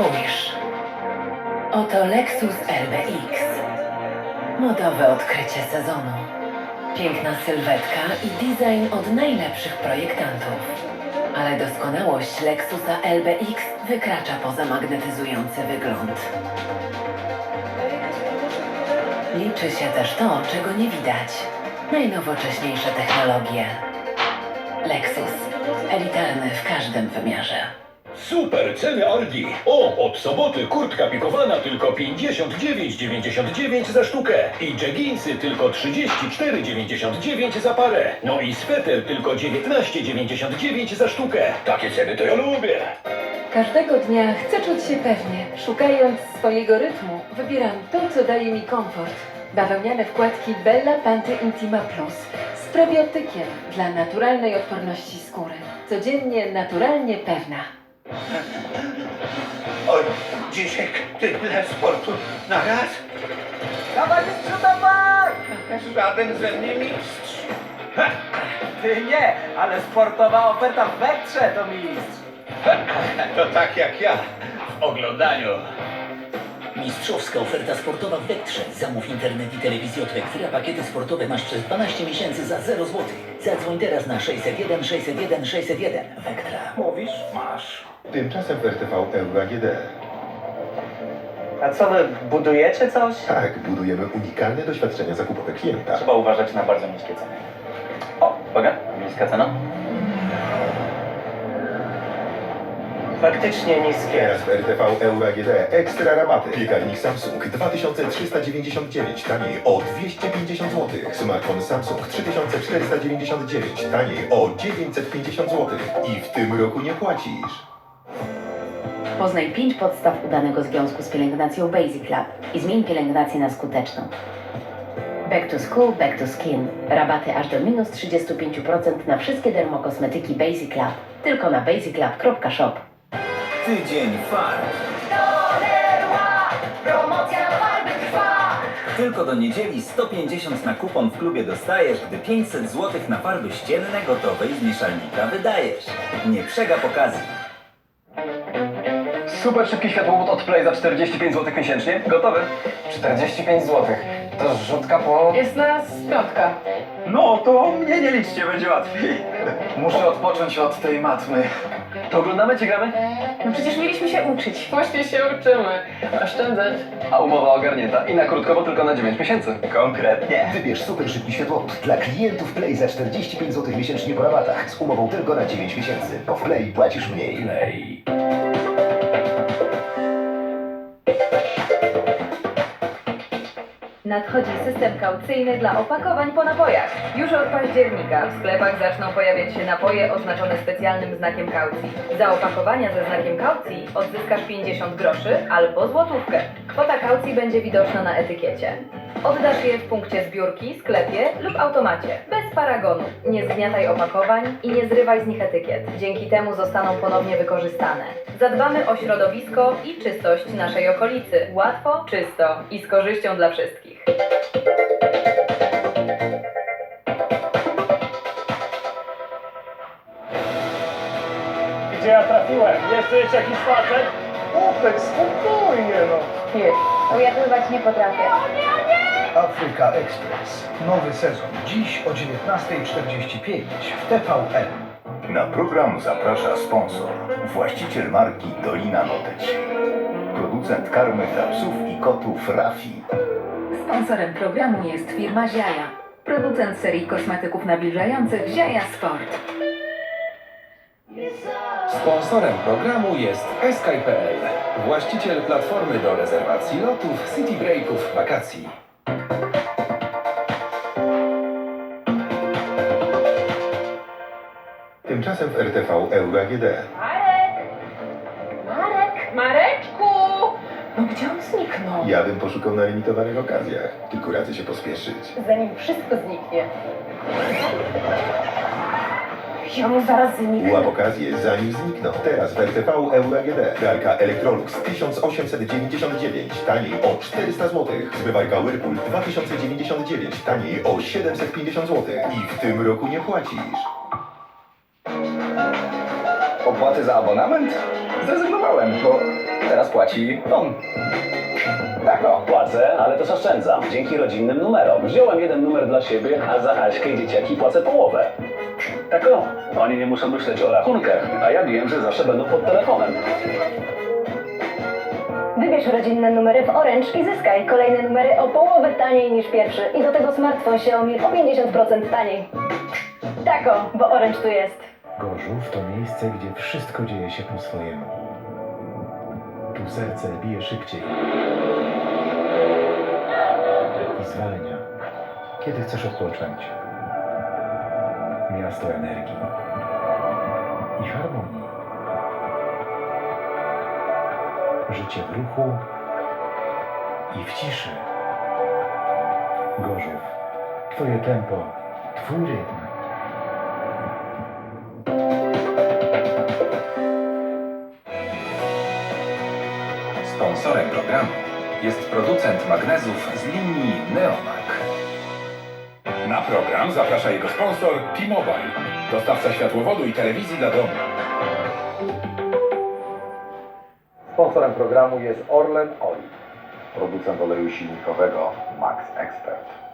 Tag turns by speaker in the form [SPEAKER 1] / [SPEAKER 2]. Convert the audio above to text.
[SPEAKER 1] Spójrz. Oto Lexus RBX. Modowe odkrycie sezonu. Piękna sylwetka i design od najlepszych projektantów. Ale doskonałość Lexusa LBX wykracza poza magnetyzujący wygląd. Liczy się też to, czego nie widać. Najnowocześniejsze technologie. Lexus. Elitarny w każdym wymiarze.
[SPEAKER 2] Super ceny Aldi. O, od soboty kurtka pikowana tylko 59,99 za sztukę. I jeginsy tylko 34,99 za parę. No i sweter tylko 19,99 za sztukę. Takie ceny to ja lubię.
[SPEAKER 3] Każdego dnia chcę czuć się pewnie. Szukając swojego rytmu, wybieram to, co daje mi komfort. Bawełniane wkładki Bella Panty Intima Plus z probiotykiem dla naturalnej odporności skóry. Codziennie naturalnie pewna.
[SPEAKER 4] Oj, dzisiaj tyle sportu na raz.
[SPEAKER 5] Dawaj, mistrzu, dawaj!
[SPEAKER 4] Żaden ze mnie mistrz.
[SPEAKER 5] Ty nie, ale sportowa oferta w Wektrze to mistrz.
[SPEAKER 4] To tak jak ja w oglądaniu.
[SPEAKER 6] Mistrzowska oferta sportowa w Wektrze. Zamów internet i telewizję od Wektra. Pakiety sportowe masz przez 12 miesięcy za 0 zł. Zadzwoń teraz na 601 601 601. Wektra.
[SPEAKER 4] Mówisz, masz.
[SPEAKER 7] Tymczasem w RTV Euro AGD.
[SPEAKER 5] A co wy, budujecie coś?
[SPEAKER 7] Tak, budujemy unikalne doświadczenia zakupowe klienta.
[SPEAKER 8] Trzeba uważać na bardzo niskie ceny. O, uwaga, niska cena.
[SPEAKER 5] Faktycznie niskie.
[SPEAKER 7] Teraz w RTV Euro AGD ekstra rabaty. Piekarnik Samsung 2399, taniej o 250 zł. Smartfon Samsung 3499, taniej o 950 zł. I w tym roku nie płacisz.
[SPEAKER 9] Poznaj 5 podstaw udanego związku z pielęgnacją Basic Lab i zmień pielęgnację na skuteczną. Back to School, Back to Skin. Rabaty aż do minus 35% na wszystkie dermokosmetyki Basic Lab. Tylko na basiclab.shop.
[SPEAKER 10] Tydzień farb. Tylko do niedzieli 150 na kupon w klubie dostajesz, gdy 500 zł na farby ścienne gotowe i z mieszalnika wydajesz. Nie przegap okazji.
[SPEAKER 8] Super szybki światłowód od Play za 45 zł miesięcznie. Gotowy? 45 zł. To rzutka po...
[SPEAKER 3] Jest nas piątka.
[SPEAKER 8] No, to mnie nie liczcie, będzie łatwiej. Muszę odpocząć od tej matmy. To oglądamy czy gramy?
[SPEAKER 3] No przecież mieliśmy się uczyć. Właśnie się uczymy. Oszczędzać.
[SPEAKER 8] A umowa ogarnięta i na krótko, bo tylko na 9 miesięcy. Konkretnie.
[SPEAKER 11] Wybierz super szybki światłowód dla klientów Play za 45 zł miesięcznie po rabatach z umową tylko na 9 miesięcy, bo w Play płacisz mniej.
[SPEAKER 2] Play.
[SPEAKER 3] Nadchodzi system kaucyjny dla opakowań po napojach. Już od października w sklepach zaczną pojawiać się napoje oznaczone specjalnym znakiem kaucji. Za opakowania ze znakiem kaucji odzyskasz 50 groszy albo złotówkę. Kwota kaucji będzie widoczna na etykiecie. Oddasz je w punkcie zbiórki, sklepie lub automacie. Bez paragonu. Nie zgniataj opakowań i nie zrywaj z nich etykiet. Dzięki temu zostaną ponownie wykorzystane. Zadbamy o środowisko i czystość naszej okolicy. Łatwo, czysto i z korzyścią dla wszystkich.
[SPEAKER 5] Gdzie ja trafiłem? Jesteś jakiś facet? Chłopek, spokojnie no.
[SPEAKER 3] Ujadływać nie potrafię.
[SPEAKER 11] Afryka Express. Nowy sezon. Dziś o 19.45 w TVN.
[SPEAKER 4] Na program zaprasza sponsor. Właściciel marki Dolina Noteci. Producent karmy dla psów i kotów Rafi.
[SPEAKER 1] Sponsorem programu jest firma Ziaja. Producent serii kosmetyków nawilżających Ziaja Sport.
[SPEAKER 2] Sponsorem programu jest Sky.pl. Właściciel platformy do rezerwacji lotów, city breaków, wakacji.
[SPEAKER 7] Tymczasem w RTV Euro AGD.
[SPEAKER 3] Marek! Marek! Mareczku! No gdzie on zniknął?
[SPEAKER 7] Ja bym poszukał na limitowanych okazjach, tylko radzę się pospieszyć.
[SPEAKER 3] Zanim wszystko zniknie.
[SPEAKER 12] Ziomu zaraz zniknę.
[SPEAKER 7] Łap okazję, zanim znikną. Teraz w RTV Euro AGD. Pralka Electrolux 1899, taniej o 400 zł. Zmywarka Whirlpool 2099, taniej o 750 zł. I w tym roku nie płacisz.
[SPEAKER 4] Opłaty za abonament? Zrezygnowałem, bo teraz płaci on.
[SPEAKER 13] Tak o, płacę, ale też oszczędzam. Dzięki rodzinnym numerom. Wziąłem jeden numer dla siebie, a za Aśkę i dzieciaki płacę połowę. Tak o, oni nie muszą myśleć o rachunkach, a ja wiem, że zawsze będą pod telefonem.
[SPEAKER 12] Wybierz rodzinne numery w Orange i zyskaj kolejne numery o połowę taniej niż pierwszy. I do tego smartfon Xiaomi o 50% taniej. Tako, bo Orange tu jest.
[SPEAKER 11] Gorzów to miejsce, gdzie wszystko dzieje się po swojemu. Tu serce bije szybciej. Zwalnia. Kiedy chcesz odpocząć? Miasto energii i harmonii. Życie w ruchu i w ciszy. Gorzów. Twoje tempo, twój rytm.
[SPEAKER 2] Sponsorem programu jest producent magnezów z linii Neomag. Na program zaprasza jego sponsor T-Mobile, dostawca światłowodu i telewizji dla domu.
[SPEAKER 4] Sponsorem programu jest Orlen Olive, producent oleju silnikowego Max Expert.